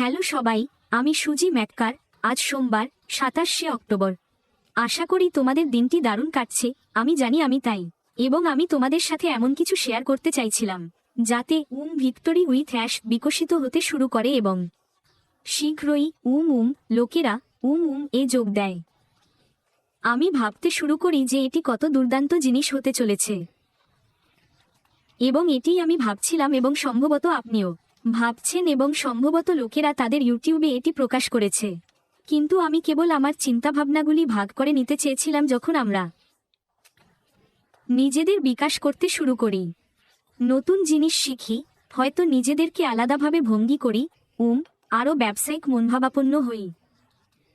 Hello সবাই, আমি সুজি ম্যাটকার, আজ সোমবার, সাতাশে অক্টোবর। আশা করি তোমাদের দিনটি দারুণ কাটছে, আমি জানি আমি তাই, এবং আমি তোমাদের সাথে এমন কিছু শেয়ার করতে চাইছিলাম, যাতে উম ভিক্টোরি উইথ অ্যাশ বিকশিত হতে শুরু করে এবং শীঘ্রই উম উম লোকেরা উম উম এ যোগ দেয়। আমি ভাবতে শুরু করি যে এটি কত দুর্দান্ত জিনিস হতে চলেছে। এবং এটিই আমি ভাবছিলাম এবং সম্ভবত আপনিও। ভাবছেন এবং সম্ভবত লোকেরা তাদের ইউটিউবে এটি প্রকাশ করেছে। কিন্তু আমি কেবল আমার চিন্তাভাবনাগুলি ভাগ করে নিতে চেয়েছিলাম যখন আমরা নিজেদের বিকাশ করতে শুরু করি। নতুন জিনিস শিখি, হয়তো নিজেদেরকে আলাদাভাবে ভঙ্গি করি, উম, আরও ব্যবসায়িক মনভাবাপন্ন হই।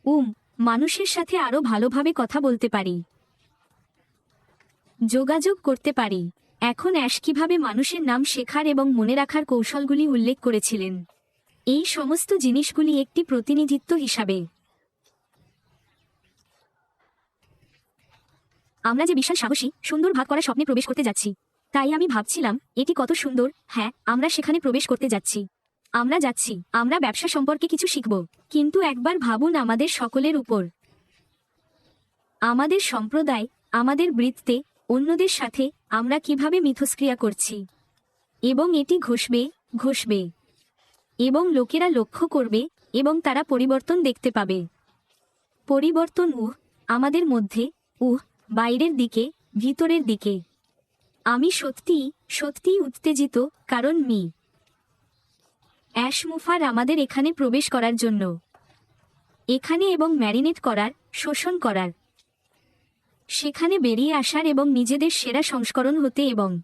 উম, মানুষের সাথে আরও ভালোভাবে কথা বলতে পারি। যোগাযোগ করতে পারি। এখন অ্যাশ কীভাবে মানুষের নাম শেখার এবং মনে রাখার কৌশলগুলি উল্লেখ করেছিলেন। এই সমস্ত জিনিসগুলি একটি প্রতিনিধিত্ব হিসাবে। আমরা যে বিশাল সাহসী, সুন্দর ভাগ করা স্বপ্নে প্রবেশ করতে যাচ্ছি, তাই আমি ভাবছিলাম, এটি কত সুন্দর হ্যাঁ আমরা সেখানে প্রবেশ করতে যাচ্ছি। আমরা যাচ্ছি, আমরা ব্যবসা সম্পর্কে কিছু শিখব, কিন্তু একবার ভাবুন আমাদের সকলের উপর। আমাদের সম্প্রদায়, আমাদের বৃত্তে, অন্যদের সাথে আমরা কীভাবে মিথস্ক্রিয়া করছি? এবং এটি ঘষবে ঘষবে। এবং লোকেরা লক্ষ্য করবে, এবং তারা পরিবর্তন দেখতে পাবে। পরিবর্তন, উহ, আমাদের মধ্যে, উহ, বাইরের দিকে, ভিতরের দিকে। আমি সত্যিই সত্যিই উত্তেজিত, কারণ মি। অ্যাশ মুফার আমাদের এখানে প্রবেশ করার জন্য। এখানে এবং ম্যারিনেট করার, শোষণ করার। সেখানে বেরিয়ে আসার এবং নিজেদের সেরা সংস্করণ হতে এবং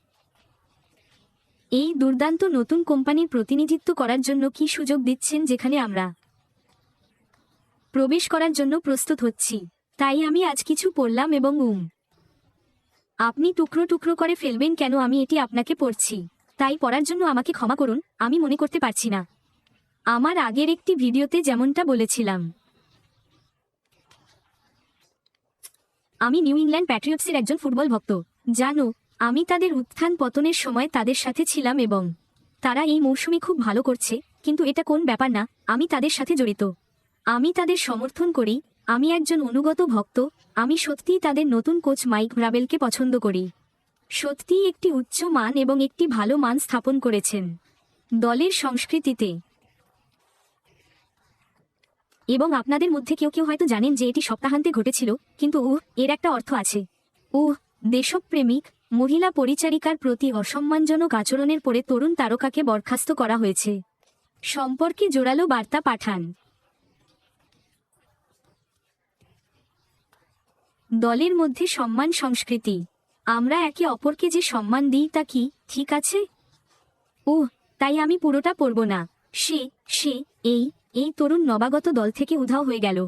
এই দুর্দান্ত নতুন কোম্পানির প্রতিনিধিত্ব করার জন্য কি সুযোগ দিচ্ছেন যেখানে আমরা প্রবেশ করার জন্য প্রস্তুত হচ্ছি। তাই আমি আজ কিছু পড়লাম এবং উম, আপনি টুকরো টুকরো করে ফেলবেন কেন আমি এটি আপনাকে পড়ছি। তাই পড়ার জন্য আমাকে ক্ষমা করুন, আমি মনে করতে পারছি না। আমার আগের একটি ভিডিওতে যেমনটা বলেছিলাম আমি নিউ ইংল্যান্ড প্যাট্রিয়টসের একজন ফুটবল ভক্ত। জানো, আমি তাদের উত্থান পতনের সময় তাদের সাথে ছিলাম এবং তারা এই মৌসুমে খুব ভালো করছে, কিন্তু এটা কোন ব্যাপার না, আমি তাদের সাথে জড়িত। আমি তাদের সমর্থন করি, আমি একজন অনুগত ভক্ত, আমি সত্যিই তাদের নতুন কোচ মাইক ব্রাবেলকে পছন্দ করি। সত্যিই একটি উচ্চ মান এবং একটি ভালো মান স্থাপন করেছেন। দলের সংস্কৃতিতে এবং আপনাদের মধ্যে কেউ কেউ হয়তো জানেন যে এটি সপ্তাহান্তে ঘটেছিল, কিন্তু উহ, এর একটা অর্থ আছে। উহ, দেশপ্রেমিক, মহিলা পরিচারিকার প্রতি অসম্মানজনক আচরণের পরে তরুণ তারকাকে বরখাস্ত করা হয়েছে। সম্পর্কে জোরালো বার্তা পাঠান। দলের মধ্যে সম্মান সংস্কৃতি। আমরা একে অপরকে যে সম্মান দিই তা কি, ঠিক আছে? উহ, তাই আমি পুরোটা পড়ব না। সে সে, এই এই তরুণ নবাগত দল থেকে উধাও হয়ে গেল।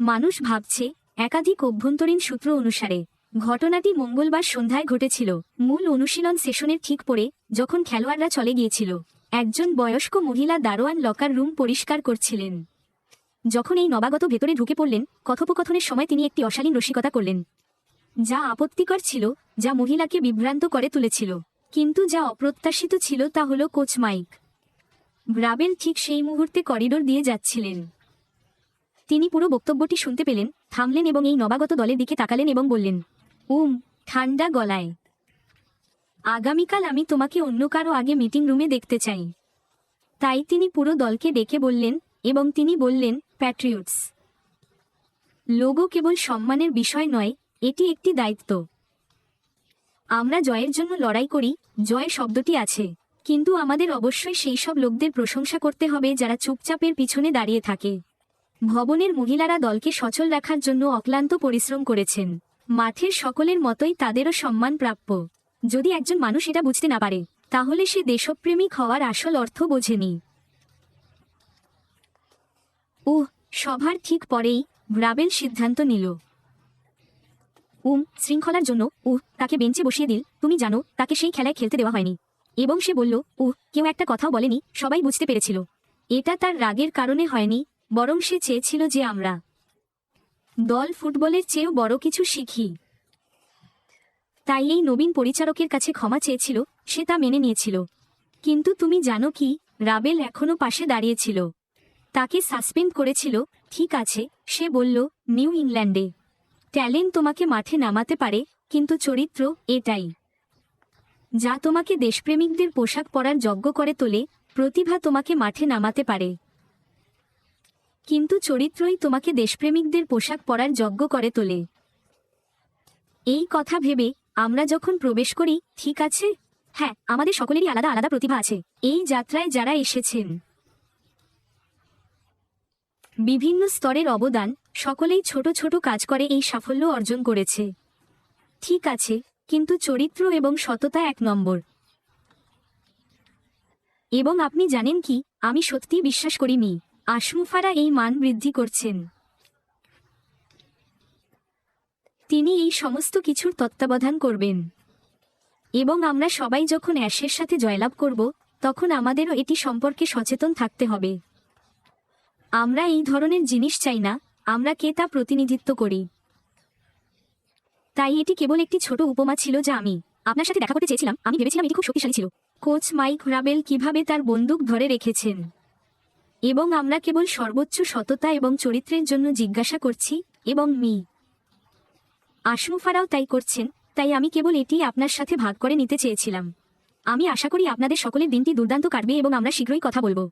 মানুষ ভাবছে, একাধিক অভ্যন্তরীণ সূত্র অনুসারে ঘটনাটি মঙ্গলবার সন্ধ্যায় ঘটেছিল। মূল অনুশীলন সেশনের ঠিক পরে যখন খেলোয়াড়রা চলে গিয়েছিল, একজন বয়স্ক মহিলা দারোয়ান লকার রুম পরিষ্কার করছিলেন। যখন এই নবাগত ভেতরে ঢুকে পড়লেন, কথোপকথনের সময় তিনি একটি অশালীন রসিকতা করলেন। যা আপত্তিকর ছিল, যা মহিলাকে বিভ্রান্ত করে তুলেছিল। কিন্তু যা অপ্রত্যাশিত ছিল তা হল কোচ মাইক। ব্রাবেল ঠিক সেই মুহূর্তে করিডোর দিয়ে যাচ্ছিলেন। তিনি পুরো বক্তব্যটি শুনতে পেলেন, থামলেন এবং এই নবাগত দলের দিকে তাকালেন এবং বললেন, উম, ঠান্ডা গলায়। আগামীকাল আমি তোমাকে অন্য কারও আগে মিটিং রুমে দেখতে চাই। তাই তিনি পুরো দলকে ডেকে বললেন এবং তিনি বললেন, প্যাট্রিয়টস, লোগো কেবল সম্মানের বিষয় নয়, এটি একটি দায়িত্ব। আমরা জয়ের জন্য লড়াই করি, জয় শব্দটি আছে। কিন্তু আমাদের অবশ্যই সেই সব লোকদের প্রশংসা করতে হবে যারা চুপচাপের পিছনে দাঁড়িয়ে থাকে। ভবনের মহিলারা দলকে সচল রাখার জন্য অক্লান্ত পরিশ্রম করেছেন। মাঠের সকলের মতোই তাদেরও সম্মান প্রাপ্য। যদি একজন মানুষ এটা বুঝতে না পারে, তাহলে সে দেশপ্রেমিক হওয়ার আসল অর্থ বোঝেনি। উহ, সভার ঠিক পরেই ব্রাবেল সিদ্ধান্ত নিল। উম, শৃঙ্খলার জন্য, উহ, তাকে বেঞ্চে বসিয়ে দিল। তুমি জানো, তাকে সেই খেলায় খেলতে দেওয়া হয়নি। এবং সে বলল, উহ, কেউ একটা কথাও বলেনি, সবাই বুঝতে পেরেছিল। এটা তার রাগের কারণে হয়নি, বরং সে চেয়েছিল যে আমরা দল ফুটবলের চেয়েও বড় কিছু শিখি। তাই এই নবীন পরিচারকের কাছে ক্ষমা চেয়েছিল, সে তা মেনে নিয়েছিল। কিন্তু তুমি জানো কি, রাবেল এখনও পাশে দাঁড়িয়েছিল। তাকে সাসপেন্ড করেছিল, ঠিক আছে, সে বলল, নিউ ইংল্যান্ডে। ট্যালেন্ট তোমাকে মাঠে নামাতে পারে, কিন্তু চরিত্র এটাই। যা তোমাকে দেশপ্রেমিকদের পোশাক পরার যজ্ঞ করে তোলে, প্রতিভা তোমাকে মাঠে নামাতে পারে। কিন্তু চরিত্রই তোমাকে দেশপ্রেমিকদের পোশাক পরার যজ্ঞ করে তোলে। এই কথা ভেবে আমরা যখন প্রবেশ করি, ঠিক আছে? হ্যাঁ আমাদের সকলেরই আলাদা আলাদা প্রতিভা আছে। এই যাত্রায় যারা এসেছেন। বিভিন্ন স্তরের অবদান সকলেই ছোট ছোট কাজ করে এই সাফল্য অর্জন করেছে। ঠিক আছে কিন্তু চরিত্র এবং সততা এক নম্বর। এবং আপনি জানেন কি, আমি সত্যি বিশ্বাস করি করিনি আশমুফারা এই মান বৃদ্ধি করছেন। তিনি এই সমস্ত কিছুর তত্ত্বাবধান করবেন। এবং আমরা সবাই যখন অ্যাশের সাথে জয়লাভ করব, তখন আমাদেরও এটি সম্পর্কে সচেতন থাকতে হবে। আমরা এই ধরনের জিনিস চাই না, আমরা কে তা প্রতিনিধিত্ব করি। তাই এটি কেবল একটি ছোট উপমা ছিল যা আমি আপনার সাথে দেখা করতে চেয়েছিলাম। আমি ভেবেছিলাম এটি খুব শক্তিশালী ছিল। কোচ মাইক রাবেল কীভাবে তার বন্দুক ধরে রেখেছেন? এবং আমরা কেবল সর্বোচ্চ সততা এবং চরিত্রের জন্য জিজ্ঞাসা করছি, এবং মি। আশমুফারাও তাই করছেন, তাই আমি কেবল এটি আপনার সাথে ভাগ করে নিতে চেয়েছিলাম। আমি আশা করি আপনাদের সকলের দিনটি দুর্দান্ত কাটবে এবং আমরা শীঘ্রই কথা বলব।